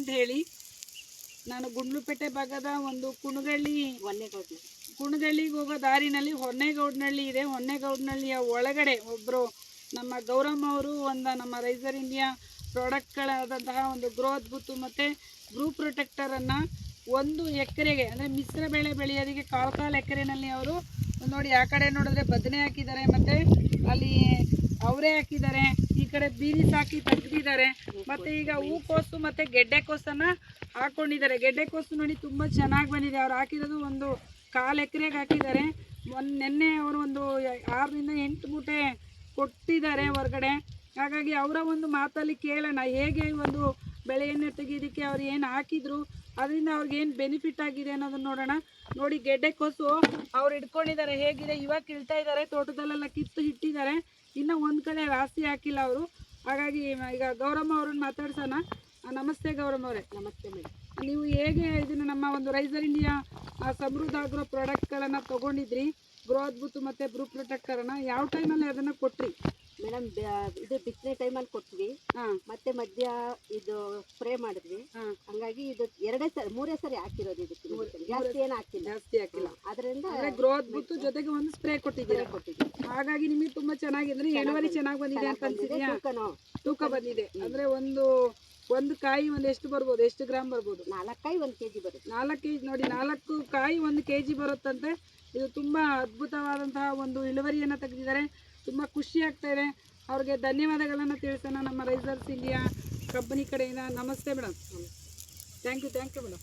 ಅಂತ ಹೇಳಿ ನಾನು ಗುಂಡ್ಲುಪೇಟೆ ಭಾಗದ ಒಂದು ಕುಣಗಳ್ಳಿ ಹೊನ್ನೇಗೌಡ ಕುಣಗಳ್ಳಿಗೆ ಹೋಗೋ ದಾರಿನಲ್ಲಿ ಹೊನ್ನೇಗೌಡನಹಳ್ಳಿ ಇದೆ. ಹೊನ್ನೇಗೌಡನಹಳ್ಳಿಯ ಒಳಗಡೆ ಒಬ್ಬರು ನಮ್ಮ ಗೌರಮ್ಮ ಅವರು ಒಂದು ನಮ್ಮ ರೈಸರ್ ಇಂಡಿಯಾ ಪ್ರಾಡಕ್ಟ್ಗಳಾದಂತಹ ಒಂದು ಗ್ರೋ ಅದ್ಭುತ ಮತ್ತು ಗ್ರೂ ಪ್ರೊಟೆಕ್ಟರನ್ನು ಒಂದು ಎಕರೆಗೆ ಅಂದರೆ ಮಿಶ್ರ ಬೆಳೆ ಬೆಳೆಯೋದಕ್ಕೆ ಕಾಲು ಕಾಲು ಎಕರೆನಲ್ಲಿ ಅವರು ನೋಡಿ ಆ ಕಡೆ ನೋಡಿದ್ರೆ ಬದನೆ ಹಾಕಿದ್ದಾರೆ ಮತ್ತು ಅಲ್ಲಿ ಅವರೇ ಹಾಕಿದ್ದಾರೆ, ಈ ಕಡೆ ಬೀನ್ಸ್ ಹಾಕಿ ತೆಗ್ದಿದ್ದಾರೆ. ಮತ್ತೆ ಈಗ ಹೂಕೋಸು ಮತ್ತೆ ಗೆಡ್ಡೆಕೋಸನ್ನ ಹಾಕೊಂಡಿದ್ದಾರೆ. ಗೆಡ್ಡೆಕೋಸು ನೋಡಿ ತುಂಬ ಚೆನ್ನಾಗಿ ಬಂದಿದೆ. ಅವ್ರು ಹಾಕಿರೋದು ಒಂದು ಕಾಲು ಎಕರೆಗೆ ಹಾಕಿದ್ದಾರೆ. ಒಂದು ನಿನ್ನೆ ಅವರು ಒಂದು ಆರರಿಂದ ಎಂಟು ಮೂಟೆ ಕೊಟ್ಟಿದ್ದಾರೆ ಹೊರಗಡೆ. ಹಾಗಾಗಿ ಅವರ ಒಂದು ಮಾತಲ್ಲಿ ಕೇಳೋಣ, ಹೇಗೆ ಒಂದು ಬೆಳೆಯನ್ನು ತೆಗೆಯೋದಕ್ಕೆ ಅವ್ರು ಏನು ಹಾಕಿದ್ರು, ಅದರಿಂದ ಅವ್ರಿಗೆ ಏನು ಬೆನಿಫಿಟ್ ಆಗಿದೆ ಅನ್ನೋದನ್ನ ನೋಡೋಣ. ನೋಡಿ ಗೆಡ್ಡೆಕೋಸು ಅವ್ರು ಇಟ್ಕೊಂಡಿದ್ದಾರೆ ಹೇಗಿದೆ? ಇವಾಗ ಕೀಳ್ತಾ ಇದ್ದಾರೆ. ತೋಟದಲ್ಲೆಲ್ಲ ಕಿತ್ತು ಇಟ್ಟಿದ್ದಾರೆ ಇನ್ನೂ ಒಂದು ಕಡೆ ರಾಸಿ ಹಾಕಿಲ್ಲ ಅವರು. ಹಾಗಾಗಿ ಈಗ ಗೌರಮ್ಮ ಅವ್ರನ್ನ ಮಾತಾಡ್ಸೋಣ. ನಮಸ್ತೆ ಗೌರಮ್ಮ ಅವರೇ. ನಮಸ್ತೆ ಮೇಡಮ್. ನೀವು ಹೇಗೆ ಇದನ್ನು ನಮ್ಮ ಒಂದು ರೈಸರ್ ಇಂಡಿಯಾ ಆ, ಸಮೃದ್ಧ ಆಗಿರೋ ಪ್ರಾಡಕ್ಟ್ಗಳನ್ನು ತೊಗೊಂಡಿದ್ರಿ ಗ್ರೋ ಅದ್ಭುತ ಮತ್ತು ಬ್ರೂ ಪ್ರೊಟೆಕ್ಟರನ್ನು ಯಾವ ಟೈಮಲ್ಲಿ ಅದನ್ನು ಕೊಟ್ರಿ? ಮೇಡಮ್ ಇದು ಬಿತ್ತನೆ ಟೈಮಲ್ಲಿ ಕೊಟ್ವಿ. ಹಾಂ. ಮತ್ತೆ ಮಧ್ಯ ಇದು ಸ್ಪ್ರೇ ಮಾಡಿದ್ವಿ. ಹಂಗಾಗಿ ಇದು ಎರಡೇ ಸರಿ ಮೂರೇ ಸರಿ ಹಾಕಿರೋದು ಇದಕ್ಕೆ. ಜಾಸ್ತಿ ಏನು ಹಾಕಿಲ್ಲ. ಜಾಸ್ತಿ ಹಾಕಿಲ್ಲ. ಅದರಿಂದ ಗ್ರೋತ್ ಬಿತ್ತು ಜೊತೆಗೆ ಒಂದು ಸ್ಪ್ರೇ ಕೊಟ್ಟಿದ್ದೀರಾ? ಕೊಟ್ಟಿದ್ದೀವಿ. ಹಾಗಾಗಿ ನಿಮಗೆ ತುಂಬಾ ಚೆನ್ನಾಗಿದೆ ಇಳುವರಿ ಚೆನ್ನಾಗಿ ಬಂದಿದೆ. ಅಂತ ಅನ್ಸಿದ್ಯಾ? ತೂಕ ಬಂದಿದೆ. ಅಂದ್ರೆ ಒಂದು ಒಂದು ಕಾಯಿ ಒಂದು ಎಷ್ಟು ಬರ್ಬೋದು? ಎಷ್ಟು ಗ್ರಾಮ್ ಬರ್ಬೋದು? ನಾಲ್ಕಾಯಿ ಒಂದು ಕೆಜಿ ಬರುತ್ತೆ. ನಾಲ್ಕು ಕೆಜಿ ನೋಡಿ ನಾಲ್ಕು ಕಾಯಿ ಒಂದು ಕೆಜಿ ಬರುತ್ತಂತೆ. ಇದು ತುಂಬ ಅದ್ಭುತವಾದಂತಹ ಒಂದು ಇಳುವರಿಯನ್ನು ತೆಗೆದಿದ್ದಾರೆ. ತುಂಬ ಖುಷಿ ಆಗ್ತಾ ಇದೆ. ಅವ್ರಿಗೆ ಧನ್ಯವಾದಗಳನ್ನು ತಿಳಿಸೋಣ ನಮ್ಮ ರೈಸರ್ಸ್ ಇಂಡಿಯಾ ಕಂಪನಿ ಕಡೆಯಿಂದ. ನಮಸ್ತೆ madam. Thank you thank you madam.